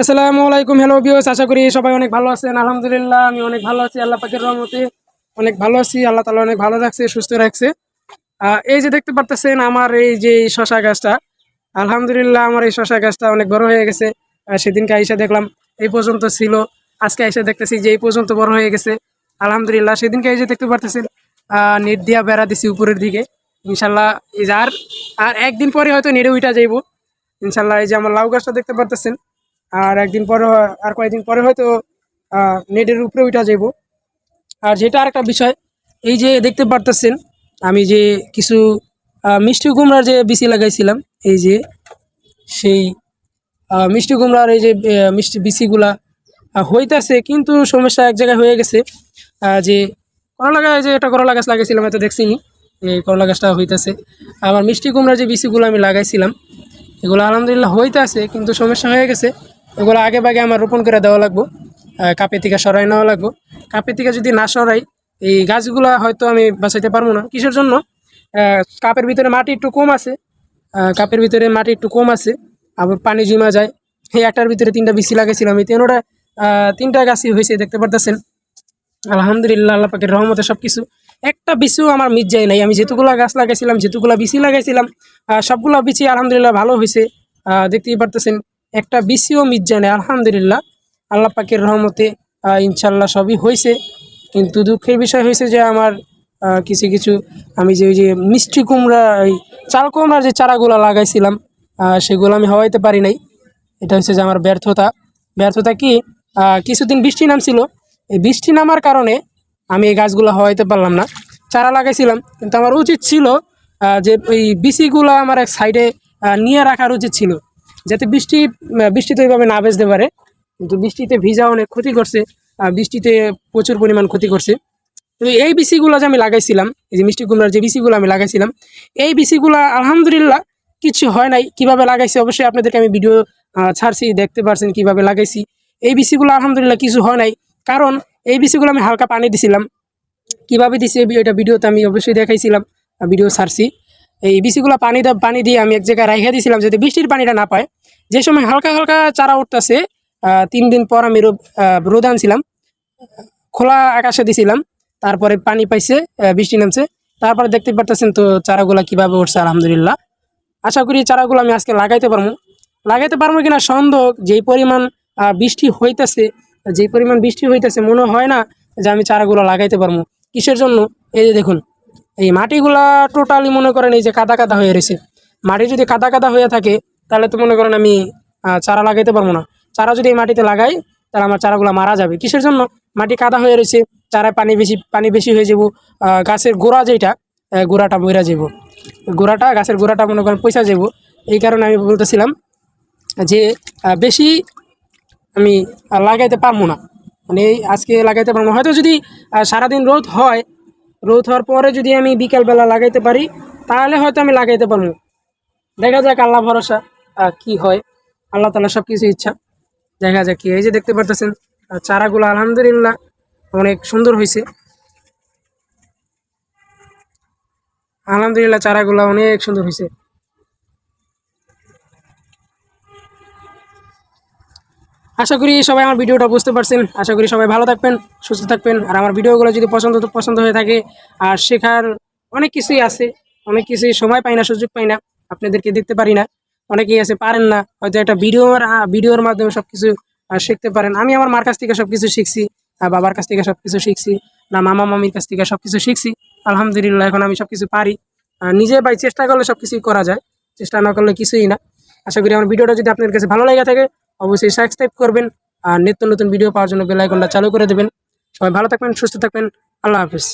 আসসালামু আলাইকুম হ্যালো বিওস আশা করি সবাই অনেক ভালো আছেন। আলহামদুলিল্লাহ, আমি অনেক ভালো আছি, আল্লাহ পাকের রহমতে অনেক ভালো আছি, আল্লাহ তালা অনেক ভালো রাখছে, সুস্থ রাখছে। এই যে দেখতে পারতেছেন আমার এই যে শশা গাছটা, আলহামদুলিল্লাহ আমার এই শশা গাছটা অনেক বড় হয়ে গেছে। সেদিনকে আইসা দেখলাম, এই পর্যন্ত ছিল, আজকে আইসা দেখতেছি যে এই পর্যন্ত বড় হয়ে গেছে। আলহামদুলিল্লাহ, সেদিনকে এই যে দেখতে পারতেছেন নেট দিয়া বেড়া দিছি উপরের দিকে ইনশাল্লাহ আর আর একদিন পরে হয়তো নেড়ে উইটা যাইব। ইনশাল্লাহ এই যে আমার লাউ গাছটা দেখতে পারতেছেন আর একদিন পরে আর কয়েকদিন পরে হয়তো নেটের উপরে উঠা যাইব। আর যেটা আরেকটা বিষয়, এই যে দেখতে পারতেছেন, আমি যে কিছু মিষ্টি কুমড়ার যে বিচি লাগাইছিলাম, এই যে সেই মিষ্টি কুমড়ার এই যে মিষ্টি বিচিগুলা হইতাছে, কিন্তু সমস্যা এক জায়গায় হয়ে গেছে যে করলা গাছ যে একটা করলা গাছ লাগাইছিলাম, এত দেখছিনি এই করলা গাছটা হইতাছে। আবার মিষ্টি কুমড়ার যে বিচিগুলো আমি লাগাইছিলাম, এগুলো আলহামদুলিল্লাহ হইতাছে, কিন্তু সমস্যা হয়ে গেছে। এগুলো আগে ভাগে আমার রোপণ করে দেওয়া লাগবো কাপে থেকে সরাই নেওয়া লাগবো। কাপে থেকে যদি না সরাই, এই গাছগুলা হয়তো আমি বাঁচাইতে পারব না। কিসের জন্য? কাপের ভিতরে মাটি একটু কম আছে কাপের ভিতরে মাটি একটু কম আছে, আবার পানি জমা যায়। এই একটার ভিতরে তিনটা বিসি লাগাইছিলাম। এই তিনোটা তিনটা গাছই হয়েছে, দেখতে পারতেছেন। আলহামদুলিল্লাহ, আল্লাহ পাকের রহমতে সব কিছু একটা বিচিও আমার মিট যায় নাই। আমি যেতুগুলা গাছ লাগাইছিলাম যেতুগুলা বিচি লাগাইছিলাম সবগুলা বিচি আলহামদুলিল্লাহ ভালো হয়েছে। দেখতেই পারতেছেন। একটা বিসিও যায় আলহামদুলিল্লাহ। আল্লাহ পাকের রহমতে ইনশাল্লাহ সবই হয়েছে কিন্তু দুঃখের বিষয় হয়েছে যে আমার কিছু কিছু, আমি যে ওই যে মিষ্টি কুমড়া ওই চাল কুমড়ার যে চারাগুলো লাগাইছিলাম সেগুলো আমি হওয়াইতে পারি নাই। এটা হচ্ছে যে আমার ব্যর্থতা। ব্যর্থতা কি? কিছুদিন বৃষ্টি নামছিল। এই বৃষ্টি নামার কারণে আমি এই গাছগুলো হওয়াইতে পারলাম না। চারা লাগাইছিলাম, কিন্তু আমার উচিত ছিল যে ওই বিচিগুলো আমার এক সাইডে নিয়ে রাখার উচিত ছিল। যাতে বৃষ্টি আহ, বৃষ্টিতে ওইভাবে না বেচতে পারে। কিন্তু বৃষ্টিতে ভিজা অনেক ক্ষতি করছে বৃষ্টিতে প্রচুর পরিমাণ ক্ষতি করছে। তো এই বিচিগুলো যে আমি লাগাইছিলাম এই যে মিষ্টি কুমড়ার যে বিচিগুলো আমি লাগাইছিলাম এই বিচিগুলো আলহামদুলিল্লাহ কিছু হয় নাই। কীভাবে লাগাইছি অবশ্যই আপনাদেরকে আমি ভিডিও ছাড়ছি দেখতে পারছেন কীভাবে লাগাইছি। এই বিচিগুলো আলহামদুলিল্লাহ কিছু হয় নাই। কারণ এই বিচিগুলো আমি হালকা পানি দিছিলাম। কীভাবে দিছি এটা ভিডিওতে আমি অবশ্যই দেখাইছিলাম ভিডিও ছাড়ছি। এই বিচিগুলো পানি পানি দিয়ে আমি এক জায়গায় রাইখা দিয়েছিলাম যাতে বৃষ্টির পানিটা না পায়। যে সময় হালকা হালকা চারা উঠতেছে তিন দিন পর আমি রোদ আনছিলাম। খোলা আকাশে দিছিলাম। তারপরে পানি পাইছে বৃষ্টি নামছে। তারপরে দেখতে পারতেছেন তো চারাগুলা কীভাবে উঠছে, আলহামদুলিল্লাহ। আশা করি চারাগুলো আমি আজকে লাগাইতে পারব। লাগাইতে পারব কিনা সন্দেহ যেই পরিমাণ বৃষ্টি হইতেছে যেই পরিমাণ বৃষ্টি হইতেছে, মনে হয় না যে আমি চারাগুলো লাগাইতে পারব। কিসের জন্য? এই যে দেখুন এই মাটিগুলা টোটালি মনে করেন এই যে কাদা কাদা হয়ে রয়েছে। মাটি যদি কাদা কাদা হয়ে থাকে, তাহলে তো মনে করেন আমি চারা লাগাইতে পারব না। চারা যদি এই মাটিতে লাগাই, তাহলে আমার চারাগুলো মারা যাবে। কিসের জন্য? মাটি কাদা হয়ে রয়েছে, চারায় পানি বেশি পানি বেশি হয়ে যাব। গাছের গোড়া যেটা গোড়াটা মরা যাব। গোড়াটা, গাছের গোড়াটা মনে করেন পয়সা যাব। এই কারণে আমি বলতেছিলাম যে বেশি আমি লাগাইতে পারব না। মানে আজকে লাগাইতে পারব না। হয়তো যদি সারাদিন রোদ হয় রোদ হওয়ার পরে যদি আমি বিকালবেলা লাগাইতে পারি, তাহলে হয়তো আমি লাগাইতে পারব। দেখা যাক, আল্লাহ ভরসা। কি হয়? আল্লাহ তালা সব কিছু ইচ্ছা। দেখা যাক কি এই যে দেখতে পারতেছেন চারাগুলো আলহামদুলিল্লাহ অনেক সুন্দর হয়েছে আলহামদুলিল্লাহ, চারাগুলো অনেক সুন্দর হয়েছে আশা করি সবাই আমার ভিডিওটা বুঝতে পারছেন। আশা করি সবাই ভালো থাকবেন সুস্থ থাকবেন। আর আমার ভিডিওগুলো যদি পছন্দ পছন্দ হয়ে থাকে আর শেখার অনেক কিছুই আছে অনেক কিছুই সময় পাই না সুযোগ পাই না আপনাদেরকে দেখতে পারি না। অনেকেই আছে পারেন না। হয়তো একটা ভিডিওর আহ, ভিডিওর মাধ্যমে সব কিছু শিখতে পারেন। আমি আমার মার কাছ থেকে সব কিছু শিখছি বাবার কাছ থেকে সব কিছু শিখছি না মামা মামির কাছ থেকে সব কিছু শিখছি। আলহামদুলিল্লাহ এখন আমি সব কিছু পারি নিজে বাই চেষ্টা করলে সব কিছুই করা যায় চেষ্টা না করলে কিছুই না। আশা করি আমার ভিডিওটা যদি আপনাদের কাছে ভালো লেগে থাকে অবশ্যই সাবস্ক্রাইব করবেন আর নিত্য নতুন ভিডিও পাওয়ার জন্য বেলাইকনটা চালু করে দেবেন। সবাই ভালো থাকবেন, সুস্থ থাকবেন। আল্লাহ হাফিজ।